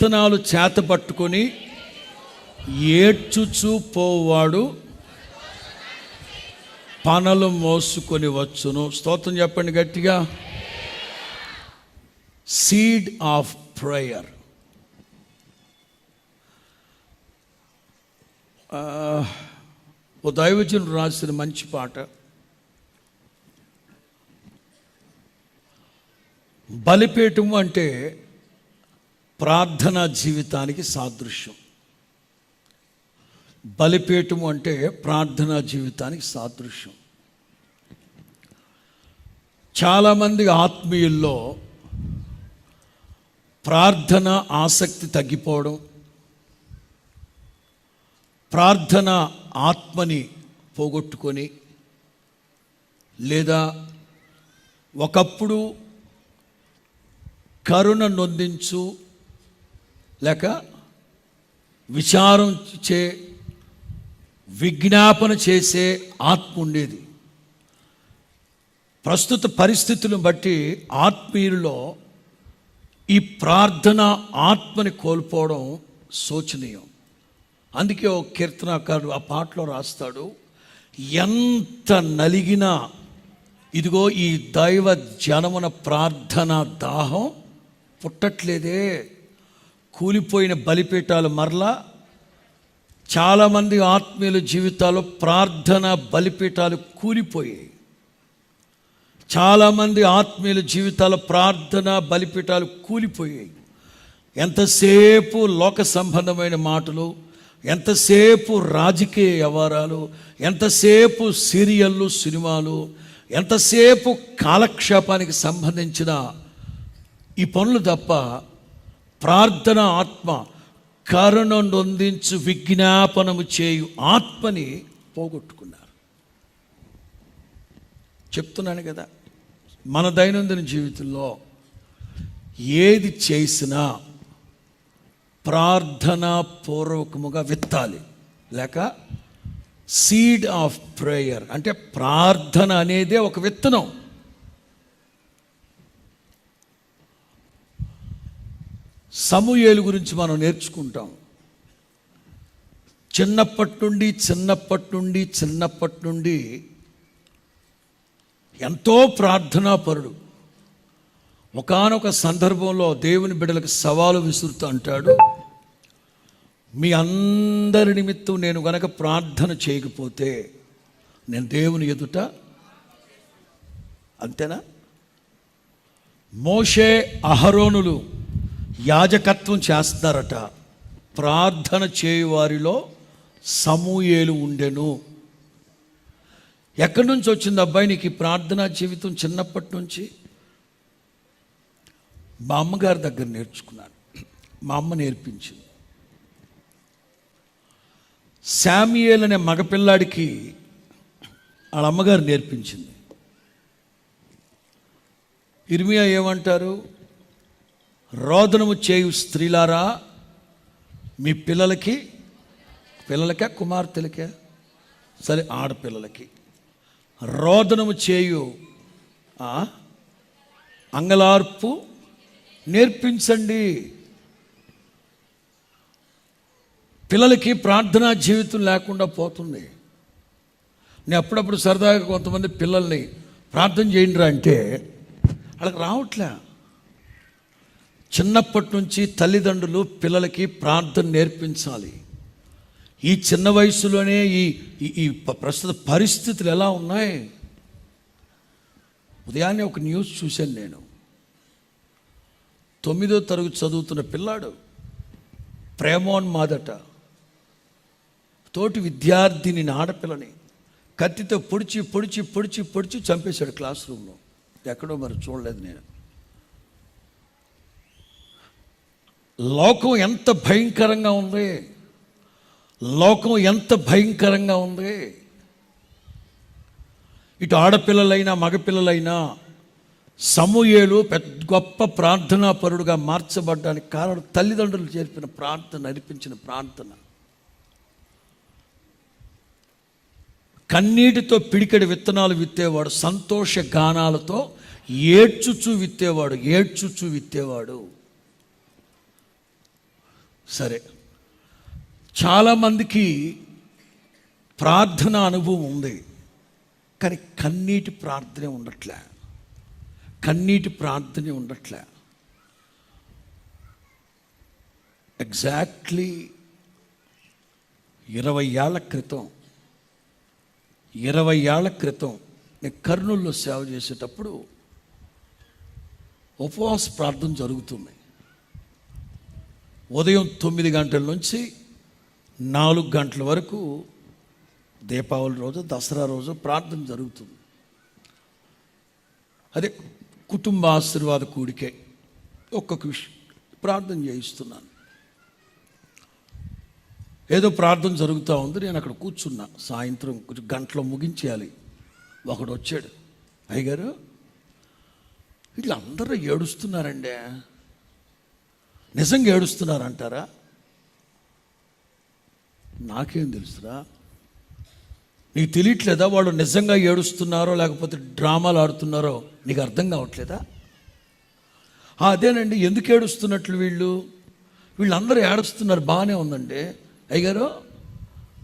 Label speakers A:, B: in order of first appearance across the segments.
A: విత్తనాలు చేత పట్టుకొని ఏడ్చుచూ పోవాడు. పనలు మోసుకొని వచ్చును. స్తోత్రం చెప్పండి గట్టిగా. సీడ్ ఆఫ్ ప్రేయర్ ఓ దైవజనుడు రాసిన మంచి పాట. బలిపేటము అంటే ప్రార్థనా జీవితానికి సాదృశ్యం. బలిపీఠము అంటే ప్రార్థనా జీవితానికి సాదృశ్యం. చాలామంది ఆత్మీయుల్లో ప్రార్థన ఆసక్తి తగ్గిపోవడం ప్రార్థన ఆత్మని పోగొట్టుకొని లేదా ఒకప్పుడు కరుణ నొందించు లేక విచారం చే విజ్ఞాపన చేసే ఆత్మ ఉండేది. ప్రస్తుత పరిస్థితులను బట్టి ఆత్మీయుల్లో ఈ ప్రార్థన ఆత్మని కోల్పోవడం శోచనీయం. అందుకే ఓ కీర్తనాకారుడు ఆ పాటలో రాస్తాడు ఎంత నలిగినా ఇదిగో ఈ దైవ జనమున ప్రార్థన దాహం పుట్టట్లేదే కూలిపోయిన బలిపీఠాలు మరలా చాలామంది ఆత్మీయుల జీవితాల్లో ప్రార్థన బలిపీఠాలు కూలిపోయాయి. చాలామంది ఆత్మీయుల జీవితాల ప్రార్థన బలిపీఠాలు కూలిపోయాయి. ఎంతసేపు లోక సంబంధమైన మాటలు ఎంతసేపు రాజకీయ వ్యవహారాలు ఎంతసేపు సీరియళ్ళు సినిమాలు ఎంతసేపు కాలక్షేపానికి సంబంధించిన ఈ పనులు తప్ప ప్రార్థన ఆత్మ కరుణ నొందించు విజ్ఞాపనము చేయు ఆత్మని పోగొట్టుకున్నారు. చెప్తున్నాను కదా మన దైనందిన జీవితంలో ఏది చేసినా ప్రార్థనా పూర్వకముగా విత్తాలి. లేక సీడ్ ఆఫ్ ప్రేయర్ అంటే ప్రార్థన అనేదే ఒక విత్తనం. సమూయేలు గురించి మనం నేర్చుకుంటాం. చిన్నప్పటి నుండి చిన్నప్పటి నుండి చిన్నప్పటి నుండి ఎంతో ప్రార్థనాపరుడు. ఒకానొక సందర్భంలో దేవుని బిడ్డలకు సవాలు విసురుతూ అంటాడు మీ అందరి నిమిత్తం నేను గనక ప్రార్థన చేయకపోతే నేను దేవుని ఎదుట అంతేనా? మోషే అహరోనులు యాజకత్వం చేస్తారట. ప్రార్థన చేయువారిలో సమూయేలు ఉండెను. ఎక్కడి నుంచి వచ్చింది అబ్బాయి నీకు ఈ ప్రార్థనా జీవితం చిన్నప్పటి నుంచి? మా అమ్మగారి దగ్గర నేర్చుకున్నాను. మా అమ్మ నేర్పించింది. శామ్యుయేల్ అనే మగపిల్లాడికి వాళ్ళ అమ్మగారు నేర్పించింది. ఇర్మియా ఏమంటారు? రోదనము చేయు స్త్రీలారా మీ పిల్లలకి పిల్లలకే కుమార్తెలకే? సరే ఆడపిల్లలకి. రోదనము చేయు అంగలార్పు నేర్పించండి. పిల్లలకి ప్రార్థనా జీవితం లేకుండా పోతుంది. నేను అప్పుడప్పుడు సరదాగా కొంతమంది పిల్లల్ని ప్రార్థన చేయండిరా అంటే వాళ్ళకి రావట్లే. చిన్నప్పటి నుంచి తల్లిదండ్రులు పిల్లలకి ప్రార్థన నేర్పించాలి. ఈ చిన్న వయసులోనే ఈ ఈ- ఈ ప్రస్తుత పరిస్థితులు ఎలా ఉన్నాయి? ఉదయాన్నే ఒక న్యూస్ చూశాను నేను. తొమ్మిదో తరగతి చదువుతున్న పిల్లాడు ప్రేమోన్మాదట తోటి విద్యార్థిని ఆడపిల్లని కత్తితో పొడిచి పొడిచి పొడిచి పొడిచి చంపేశాడు క్లాస్ రూమ్లో. ఎక్కడో మరి చూడలేదు నేను. లోకం ఎంత భయంకరంగా ఉంది? లోకం ఎంత భయంకరంగా ఉంది? ఇటు ఆడపిల్లలైనా మగపిల్లలైనా సమూయేలు పెద్ద గొప్ప ప్రార్థనా పరుడుగా మార్చబడ్డానికి కారణం తల్లిదండ్రులు చేర్పిన ప్రార్థన నడిపించిన ప్రార్థన. కన్నీటితో పిడికెడు విత్తనాలు విత్తేవాడు సంతోష గానాలతో ఏడ్చుచూ విత్తేవాడు ఏడ్చుచూ విత్తేవాడు. సరే. చాలామందికి ప్రార్థన అనుభవం ఉంది. కానీ కన్నీటి ప్రార్థనే ఉండట్లే. కన్నీటి ప్రార్థనే ఉండట్లే. ఎగ్జాక్ట్లీ ఇరవై ఏళ్ళ క్రితం ఇరవై ఏళ్ళ క్రితం నేను కర్నూలులో సేవ చేసేటప్పుడు ఉపవాస ప్రార్థన జరుగుతుంది. ఉదయం తొమ్మిది గంటల నుంచి నాలుగు గంటల వరకు దీపావళి రోజు దసరా రోజు ప్రార్థన జరుగుతుంది. అదే కుటుంబ ఆశీర్వాద కూడికే ఒక్కొక్క విషయం ప్రార్థన చేయిస్తున్నాను. ఏదో ప్రార్థన జరుగుతూ ఉంది నేను అక్కడ కూర్చున్నా. సాయంత్రం కొంచెం గంటలో ముగించేయాలి. ఒకడు వచ్చాడు. అయ్యగారు వీళ్ళందరూ ఏడుస్తున్నారండి. నిజంగా ఏడుస్తున్నారంటారా? నాకేం తెలుసురా. నీకు తెలియట్లేదా వాళ్ళు నిజంగా ఏడుస్తున్నారో లేకపోతే డ్రామాలు ఆడుతున్నారో? నీకు అర్థం కావట్లేదా? అదేనండి ఎందుకు ఏడుస్తున్నట్లు వీళ్ళు? వీళ్ళందరూ ఏడుస్తున్నారు బాగానే ఉందండి. అయ్యగారు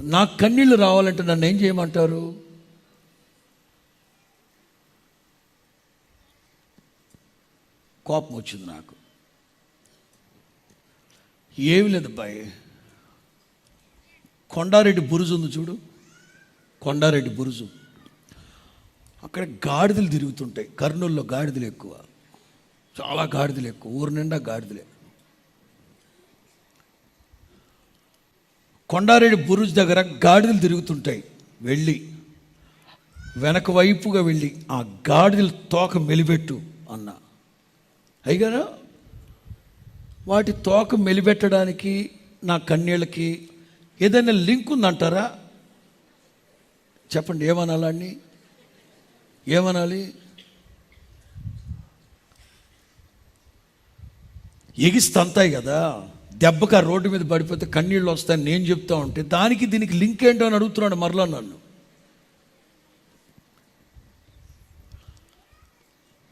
A: నాకు కన్నీళ్ళు రావాలంటే నన్ను ఏం చేయమంటారు? కోపం వచ్చింది నాకు. ఏమి లేదు అబ్బాయి. కొండారెడ్డి బురుజు ఉంది చూడు. కొండారెడ్డి బురుజు. అక్కడ గాడిదలు తిరుగుతుంటాయి. కర్నూలులో గాడిదలు ఎక్కువ. చాలా గాడిదలు ఎక్కువ. ఊరు నిండా గాడిదలే. కొండారెడ్డి బురుజు దగ్గర గాడిదలు తిరుగుతుంటాయి. వెళ్ళి. వెనక వైపుగా వెళ్ళి ఆ గాడిదల తోక మెలిపెట్టు అన్న. అయ్యారా వాటి తోక మెలిపెట్టడానికి నా కన్నీళ్ళకి ఏదైనా లింక్ ఉందంటారా? చెప్పండి ఏమనాలండి ఏమనాలి? ఎగిస్తంతాయి కదా. దెబ్బకి ఆ రోడ్డు మీద పడిపోతే కన్నీళ్ళు వస్తాయని నేను చెప్తా ఉంటే దానికి దీనికి లింక్ ఏంటో అని అడుగుతున్నాడు మరలా నన్ను.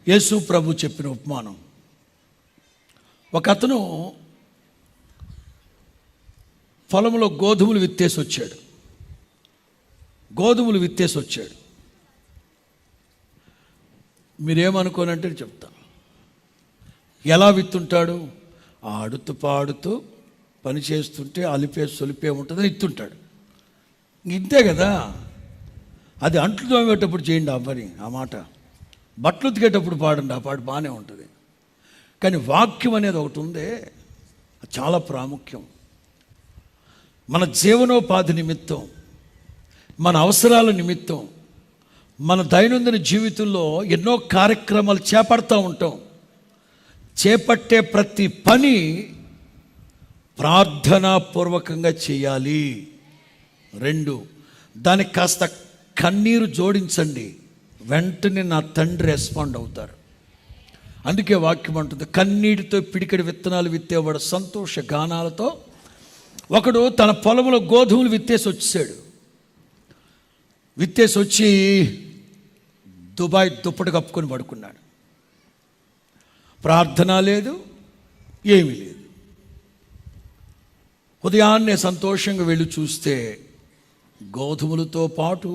A: యేసు ప్రభు చెప్పిన ఉపమానం. ఒక అతను పొలంలో గోధుమలు విత్తేసి వచ్చాడు. గోధుమలు విత్తేసి వచ్చాడు. మీరేమనుకోనంటే చెప్తా. ఎలా విత్తుంటాడు? ఆడుతూ పాడుతూ పని చేస్తుంటే అలిపే సొలిపే ఉంటుందని ఇత్తుంటాడు. ఇంతే కదా? అది అంట్లు తోమేటప్పుడు చేయండి ఆ పని ఆ మాట. బట్టలు ఉతికేటప్పుడు పాడండి ఆ పాట బాగానే ఉంటుంది. కానీ వాక్యం అనేది ఒకటి ఉందే చాలా ప్రాముఖ్యం. మన జీవనోపాధి నిమిత్తం మన అవసరాల నిమిత్తం మన దైనందిన జీవితంలో ఎన్నో కార్యక్రమాలు చేపడతా ఉంటాం. చేపట్టే ప్రతి పని ప్రార్థనాపూర్వకంగా చేయాలి. రెండు దానికి కాస్త కన్నీరు జోడించండి. వెంటనే నా తండ్రి రెస్పాండ్ అవుతారు. అందుకే వాక్యం అంటుంది కన్నీటితో పిడికడి విత్తనాలు విత్తేవాడు సంతోష గానాలతో ఒకడు తన పొలంలో గోధుమలు విత్తేసి వచ్చాడు విత్తేసి వచ్చి దుబాయ్ దుప్పటి కప్పుకొని పడుకున్నాడు. ప్రార్థన లేదు ఏమీ లేదు. ఉదయాన్నే సంతోషంగా వెళ్ళి చూస్తే గోధుమలతో పాటు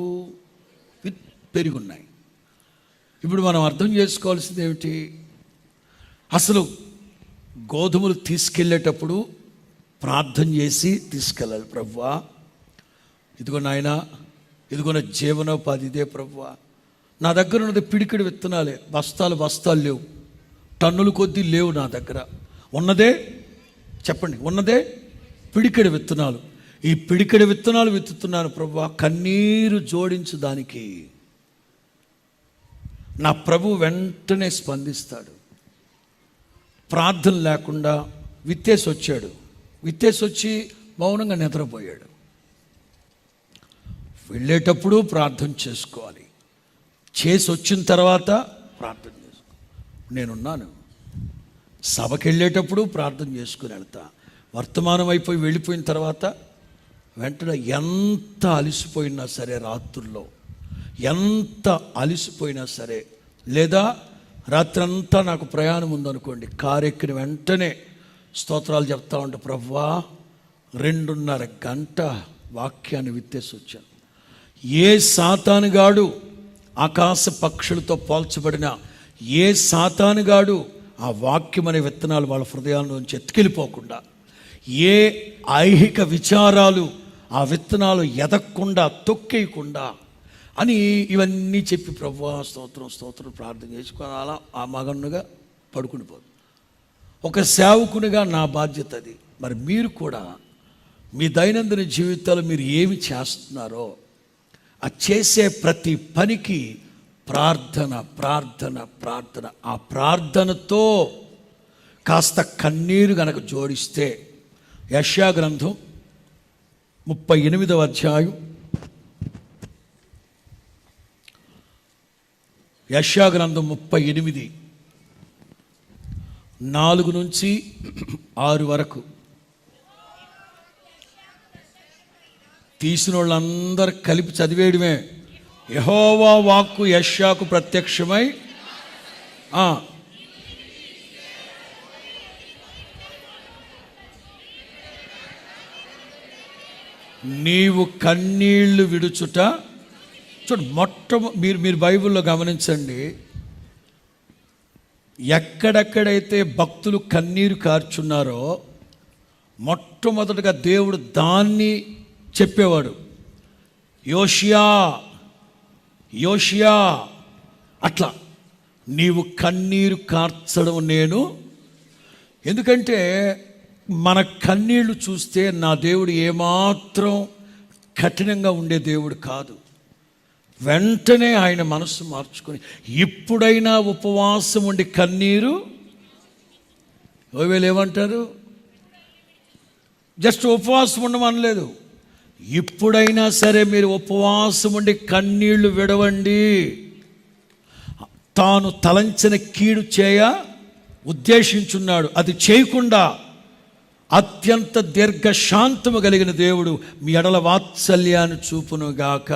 A: విత్ పెరుగున్నాయి. ఇప్పుడు మనం అర్థం చేసుకోవాల్సింది ఏమిటి? అసలు గోధుమలు తీసుకెళ్ళేటప్పుడు ప్రార్థన చేసి తీసుకెళ్ళాలి ప్రవ్వా. ఇదిగో నాయన ఇదిగో నా జీవనోపాధి ఇదే ప్రవ్వా. నా దగ్గర ఉన్నది పిడికిడి విత్తనాలే బస్తాలు బస్తాలు లేవు. టన్నులు కొద్దీ లేవు నా దగ్గర. ఉన్నదే చెప్పండి ఉన్నదే పిడికిడి విత్తనాలు. ఈ పిడికిడి విత్తనాలు విత్తుతున్నాను ప్రభు కన్నీరు జోడించు దానికి. నా ప్రభు వెంటనే స్పందిస్తాడు. ప్రార్థన లేకుండా విత్తేసి వచ్చాడు. విత్తేసి వచ్చి మౌనంగా నిద్రపోయాడు. వెళ్ళేటప్పుడు ప్రార్థన చేసుకోవాలి. చేసి వచ్చిన తర్వాత ప్రార్థన చేసుకో నేనున్నాను. సభకి వెళ్ళేటప్పుడు ప్రార్థన చేసుకుని వెళ్తా. వర్తమానం అయిపోయి వెళ్ళిపోయిన తర్వాత వెంటనే ఎంత అలసిపోయినా సరే రాత్రుల్లో ఎంత అలసిపోయినా సరే లేదా రాత్రంతా నాకు ప్రయాణం ఉందనుకోండి కారు ఎక్కిన వెంటనే స్తోత్రాలు చెప్తా ఉంటే ప్రవ్వా రెండున్నర గంట వాక్యాన్ని విత్తేసి వచ్చాను. ఏ సాతానుగాడు ఆకాశ పక్షులతో పోల్చబడిన ఏ సాతానుగాడు ఆ వాక్యం అనే విత్తనాలు వాళ్ళ హృదయాల్లోంచి ఎత్తుకెళ్ళిపోకుండా ఏ ఐహిక విచారాలు ఆ విత్తనాలు ఎదగకుండా తొక్కేయకుండా అని ఇవన్నీ చెప్పి ప్రభు స్తోత్రం స్తోత్రం ప్రార్థన చేసుకొని అలా ఆ మగన్నుగా పడుకునిపోదు ఒక సేవకునిగా నా బాధ్యత అది. మరి మీరు కూడా మీ దైనందిన జీవితాలు మీరు ఏమి చేస్తున్నారో ఆ చేసే ప్రతి పనికి ప్రార్థన ప్రార్థన ప్రార్థన. ఆ ప్రార్థనతో కాస్త కన్నీరు గనక జోడిస్తే యశా గ్రంథం ముప్పై ఎనిమిదవ అధ్యాయం యశాగ్రంథం ముప్పై ఎనిమిది నాలుగు నుంచి ఆరు వరకు. తీసిన వాళ్ళందరూ కలిపి చదివేయడమే. యహోవా వాక్కు యష్యాకు ప్రత్యక్షమై నీవు కన్నీళ్ళు విడుచుట చూడు మొట్ట మీరు మీరు బైబిల్లో గమనించండి. ఎక్కడెక్కడైతే భక్తులు కన్నీరు కార్చున్నారో మొట్టమొదటగా దేవుడు దాన్ని చెప్పేవాడు. యోషియా యోషియా అట్లా. నీవు కన్నీరు కార్చడం నేను. ఎందుకంటే మన కన్నీళ్ళు చూస్తే నా దేవుడు ఏమాత్రం కఠినంగా ఉండే దేవుడు కాదు. వెంటనే ఆయన మనస్సు మార్చుకొని ఇప్పుడైనా ఉపవాసం ఉండి కన్నీరు వీళ్ళు ఏమంటారు? జస్ట్ ఉపవాసం ఉండమనలేదు ఇప్పుడైనా సరే మీరు ఉపవాసం ఉండి కన్నీళ్ళు విడవండి. తాను తలంచిన కీడు చేయ ఉద్దేశించున్నాడు. అది చేయకుండా అత్యంత దీర్ఘశాంతము కలిగిన దేవుడు మీ ఎడల వాత్సల్యాన్ని చూపునుగాక.